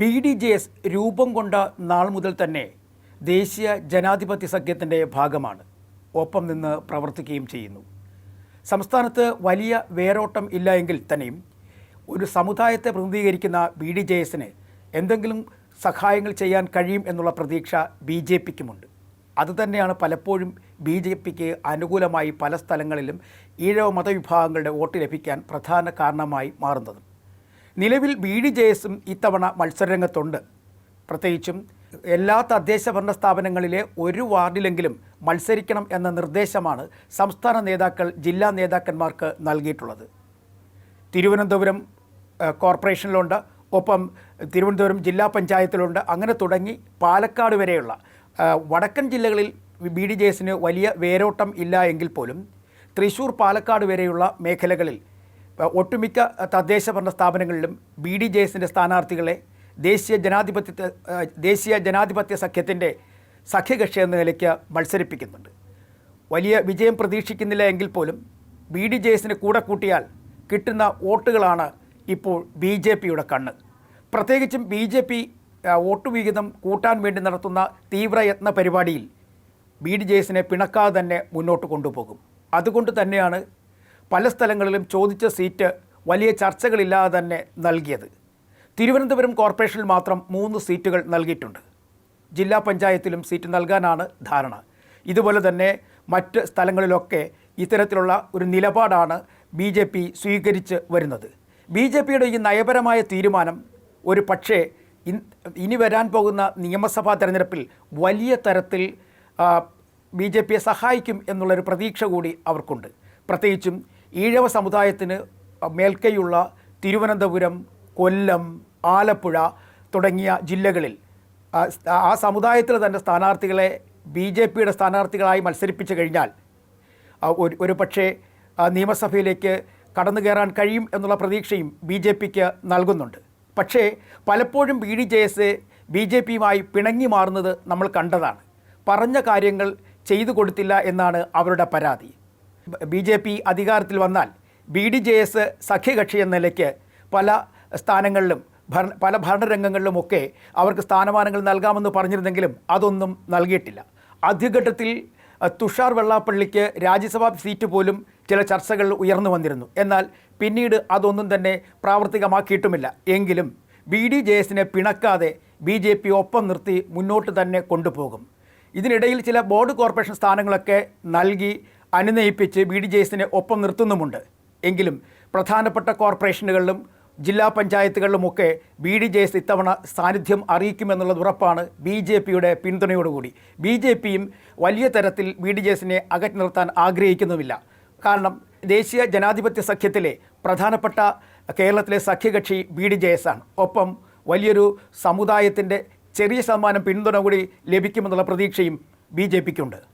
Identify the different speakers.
Speaker 1: B D J S രൂപം കൊണ്ട നാൾ മുതൽ തന്നെ ദേശീയ ജനാധിപത്യ സഖ്യത്തിന്റെ ഭാഗമാണ്. ഒപ്പം നിന്ന് പ്രവർത്തിക്കുകയും ചെയ്യുന്നു. സംസ്ഥാനത്ത് വലിയ വേരോട്ടം ഇല്ല എങ്കിൽ തന്നെയും ഒരു സമുദായത്തെ പ്രതിനിധീകരിക്കുന്ന ബി ഡി ജെ എസിന് എന്തെങ്കിലും സഹായങ്ങൾ ചെയ്യാൻ കഴിയും എന്നുള്ള പ്രതീക്ഷ ബി ജെ പിക്കുമുണ്ട്. അതുതന്നെയാണ് പലപ്പോഴും ബി ജെ പിക്ക് അനുകൂലമായി പല സ്ഥലങ്ങളിലും ഈഴവ മതവിഭാഗങ്ങളുടെ വോട്ട് ലഭിക്കാൻ പ്രധാന കാരണമായി മാറുന്നതും. നിലവിൽ ബി ഡി ജെ എസും ഇത്തവണ മത്സരരംഗത്തുണ്ട്. പ്രത്യേകിച്ചും എല്ലാ തദ്ദേശ ഭരണ സ്ഥാപനങ്ങളിലെ ഒരു വാർഡിലെങ്കിലും മത്സരിക്കണം എന്ന നിർദ്ദേശമാണ് സംസ്ഥാന നേതാക്കൾ ജില്ലാ നേതാക്കന്മാർക്ക് നൽകിയിട്ടുള്ളത്. തിരുവനന്തപുരം കോർപ്പറേഷനിലുണ്ട്. ഒപ്പം തിരുവനന്തപുരം ജില്ലാ പഞ്ചായത്തിലുണ്ട്. അങ്ങനെ തുടങ്ങി പാലക്കാട് വരെയുള്ള വടക്കൻ ജില്ലകളിൽ ബി ഡി ജെ എസിന് വലിയ വേരോട്ടം ഇല്ല എങ്കിൽ പോലും തൃശ്ശൂർ പാലക്കാട് വരെയുള്ള മേഖലകളിൽ ഒട്ടുമിക്ക തദ്ദേശ ഭരണ സ്ഥാപനങ്ങളിലും ബി ഡി ജെ എസിന്റെ സ്ഥാനാർത്ഥികളെ ദേശീയ ജനാധിപത്യ ദേശീയ ജനാധിപത്യ സഖ്യത്തിന്റെ സഖ്യകക്ഷി എന്ന നിലയ്ക്ക് മത്സരിപ്പിക്കുന്നുണ്ട്. വലിയ വിജയം പ്രതീക്ഷിക്കുന്നില്ല എങ്കിൽ പോലും ബി ഡി ജെ എസിന് കൂടെ കൂട്ടിയാൽ കിട്ടുന്ന വോട്ടുകളാണ് ഇപ്പോൾ ബി ജെ പിയുടെ കണ്ണ്. പ്രത്യേകിച്ചും ബി ജെ പി വോട്ട് വിഹിതം കൂട്ടാൻ വേണ്ടി നടത്തുന്ന തീവ്രയത്ന പരിപാടിയിൽ ബി ഡി ജെ എസിനെ പിണക്കാതെ തന്നെ മുന്നോട്ട് കൊണ്ടുപോകും. അതുകൊണ്ട് തന്നെയാണ് പല സ്ഥലങ്ങളിലും ചോദിച്ച സീറ്റ് വലിയ ചർച്ചകളില്ലാതെ തന്നെ നൽകിയത്. തിരുവനന്തപുരം കോർപ്പറേഷനിൽ മാത്രം മൂന്ന് സീറ്റുകൾ നൽകിയിട്ടുണ്ട്. ജില്ലാ പഞ്ചായത്തിലും സീറ്റ് നൽകാനാണ് ധാരണ. ഇതുപോലെ തന്നെ മറ്റ് സ്ഥലങ്ങളിലൊക്കെ ഇത്തരത്തിലുള്ള ഒരു നിലപാടാണ് ബി ജെ പി സ്വീകരിച്ച് വരുന്നത്. ബി ജെ പിയുടെ ഈ നയപരമായ തീരുമാനം ഒരു പക്ഷേ ഇനി വരാൻ പോകുന്ന നിയമസഭാ തെരഞ്ഞെടുപ്പിൽ വലിയ തരത്തിൽ ബി ജെ പിയെ സഹായിക്കും എന്നുള്ളൊരു പ്രതീക്ഷ കൂടി അവർക്കുണ്ട്. പ്രത്യേകിച്ചും ഈഴവ സമുദായത്തിന് മേൽക്കൈയുള്ള തിരുവനന്തപുരം കൊല്ലം ആലപ്പുഴ തുടങ്ങിയ ജില്ലകളിൽ ആ സമുദായത്തിൽ തന്നെ സ്ഥാനാർത്ഥികളെ ബി ജെ പിയുടെ സ്ഥാനാർത്ഥികളായി മത്സരിപ്പിച്ചു കഴിഞ്ഞാൽ ഒരു ഒരു പക്ഷേ നിയമസഭയിലേക്ക് കടന്നു കയറാൻ കഴിയും എന്നുള്ള പ്രതീക്ഷയും ബി ജെ പിക്ക് നൽകുന്നുണ്ട്. പക്ഷേ പലപ്പോഴും B D J S B J പിയുമായി പിണങ്ങി മാറുന്നത് നമ്മൾ കണ്ടതാണ്. പറഞ്ഞ കാര്യങ്ങൾ ചെയ്തു കൊടുത്തില്ല എന്നാണ് അവരുടെ പരാതി. ബി ജെ പി അധികാരത്തിൽ വന്നാൽ ബി ഡി ജെ എസ് സഖ്യകക്ഷി എന്ന നിലയ്ക്ക് പല സ്ഥാനങ്ങളിലും ഭരണ പല ഭരണരംഗങ്ങളിലുമൊക്കെ അവർക്ക് സ്ഥാനമാനങ്ങൾ നൽകാമെന്ന് പറഞ്ഞിരുന്നെങ്കിലും അതൊന്നും നൽകിയിട്ടില്ല. ആദ്യഘട്ടത്തിൽ തുഷാർ വെള്ളാപ്പള്ളിക്ക് രാജ്യസഭാ സീറ്റ് പോലും ചില ചർച്ചകൾ ഉയർന്നു വന്നിരുന്നു. എന്നാൽ പിന്നീട് അതൊന്നും തന്നെ പ്രാവർത്തികമാക്കിയിട്ടുമില്ല. എങ്കിലും ബി ഡി ജെ എസിനെ പിണക്കാതെ ബി ജെ പി ഒപ്പം നിർത്തി മുന്നോട്ട് തന്നെ കൊണ്ടുപോകും. ഇതിനിടയിൽ ചില ബോർഡ് കോർപ്പറേഷൻ സ്ഥാനങ്ങളൊക്കെ നൽകി അനുനയിപ്പിച്ച് ബി ഡി ജെ എസിനെ ഒപ്പം നിർത്തുന്നുമുണ്ട്. എങ്കിലും പ്രധാനപ്പെട്ട കോർപ്പറേഷനുകളിലും ജില്ലാ പഞ്ചായത്തുകളിലുമൊക്കെ ബി ഡി ജെ എസ് ഇത്തവണ സാന്നിധ്യം അറിയിക്കുമെന്നുള്ളത് ഉറപ്പാണ് ബി ജെ പിയുടെ പിന്തുണയോടുകൂടി. ബി ജെ പിയും വലിയ തരത്തിൽ ബി ഡി ജെ എസിനെ അകറ്റി നിർത്താൻ ആഗ്രഹിക്കുന്നുമില്ല. കാരണം ദേശീയ ജനാധിപത്യ സഖ്യത്തിലെ പ്രധാനപ്പെട്ട കേരളത്തിലെ സഖ്യകക്ഷി ബി ഡി ജെ എസ് ആണ് ഒപ്പം വലിയൊരു സമുദായത്തിന്റെ ചെറിയ ശതമാനം പിന്തുണ കൂടി ലഭിക്കുമെന്നുള്ള പ്രതീക്ഷയും ബി ജെ പിക്കുണ്ട്.